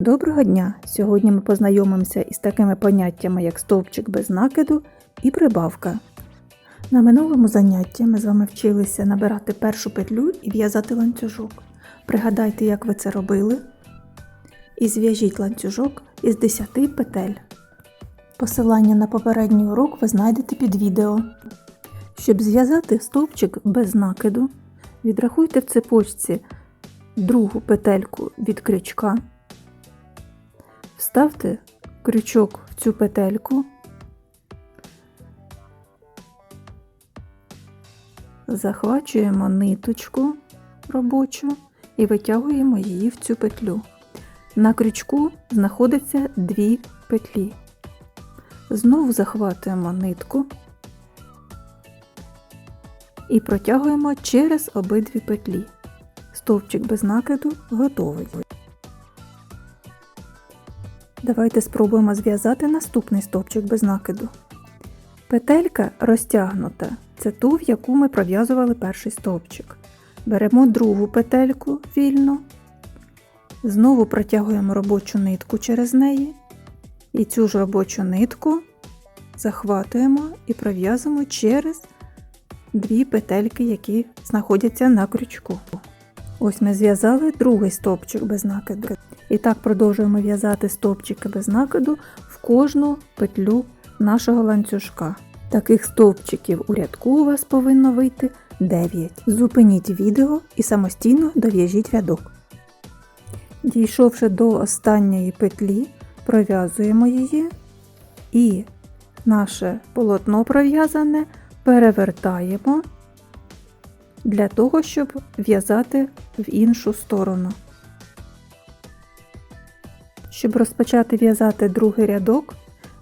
Доброго дня! Сьогодні ми познайомимося із такими поняттями, як стовпчик без накиду і прибавка. На минулому занятті ми з вами вчилися набирати першу петлю і в'язати ланцюжок. Пригадайте, як ви це робили. І зв'яжіть ланцюжок із 10 петель. Посилання на попередній урок ви знайдете під відео. Щоб зв'язати стовпчик без накиду, відрахуйте в цепочці другу петельку від крючка. Вставте крючок в цю петельку, захвачуємо ниточку робочу і витягуємо її в цю петлю. На крючку знаходиться дві петлі. Знову захватуємо нитку і протягуємо через обидві петлі. Стовпчик без накиду готовий. Давайте спробуємо зв'язати наступний стовпчик без накиду. Петелька розтягнута це ту, в яку ми пров'язували перший стовпчик. Беремо другу петельку вільно, знову протягуємо робочу нитку через неї, і цю ж робочу нитку захватуємо і пров'язуємо через дві петельки, які знаходяться на крючку. Ось ми зв'язали другий стовпчик без накиду. І так продовжуємо в'язати стовпчики без накиду в кожну петлю нашого ланцюжка. Таких стовпчиків у рядку у вас повинно вийти 9. Зупиніть відео і самостійно дов'яжіть рядок. Дійшовши до останньої петлі, пров'язуємо її і наше полотно пров'язане перевертаємо для того, щоб в'язати в іншу сторону. Щоб розпочати в'язати другий рядок,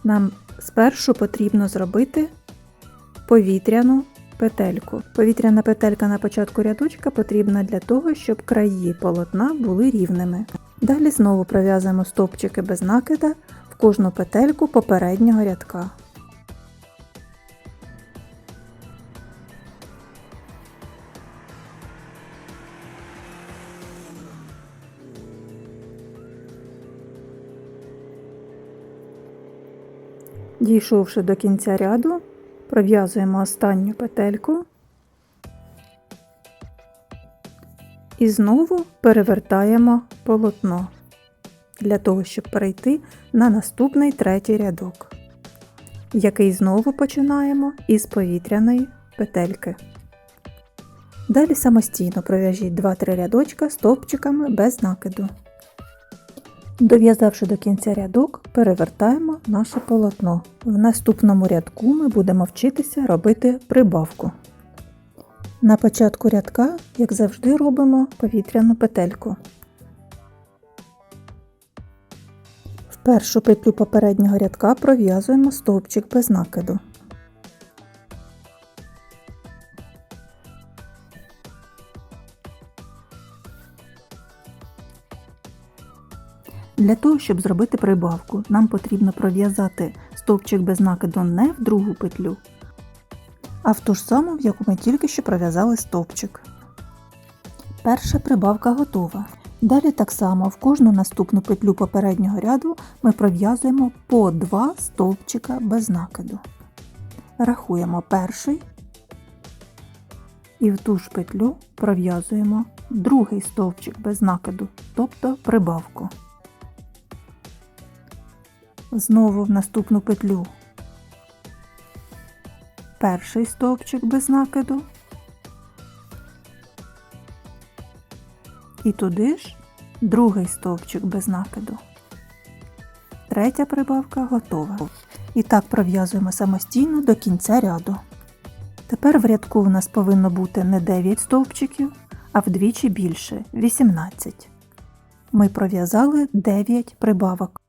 нам спершу потрібно зробити повітряну петельку. Повітряна петелька на початку рядочка потрібна для того, щоб краї полотна були рівними. Далі знову пров'язуємо стовпчики без накида в кожну петельку попереднього рядка. Дійшовши до кінця ряду, пров'язуємо останню петельку і знову перевертаємо полотно для того, щоб перейти на наступний третій рядок, який знову починаємо із повітряної петельки. Далі самостійно пров'яжіть 2-3 рядочка стовпчиками без накиду. Дов'язавши до кінця рядок, перевертаємо наше полотно. В наступному рядку ми будемо вчитися робити прибавку. На початку рядка, як завжди, робимо повітряну петельку. В першу петлю попереднього рядка пров'язуємо стовпчик без накиду. Для того, щоб зробити прибавку, нам потрібно пров'язати стовпчик без накиду не в другу петлю, а в ту ж саму, в яку ми тільки що пров'язали стовпчик. Перша прибавка готова. Далі так само в кожну наступну петлю попереднього ряду ми пров'язуємо по два стовпчика без накиду. Рахуємо перший і в ту ж петлю пров'язуємо другий стовпчик без накиду, тобто прибавку. Знову в наступну петлю перший стовпчик без накиду і туди ж другий стовпчик без накиду. Третя прибавка готова. І так пров'язуємо самостійно до кінця ряду. Тепер в рядку у нас повинно бути не 9 стовпчиків, а вдвічі більше 18. Ми пров'язали 9 прибавок.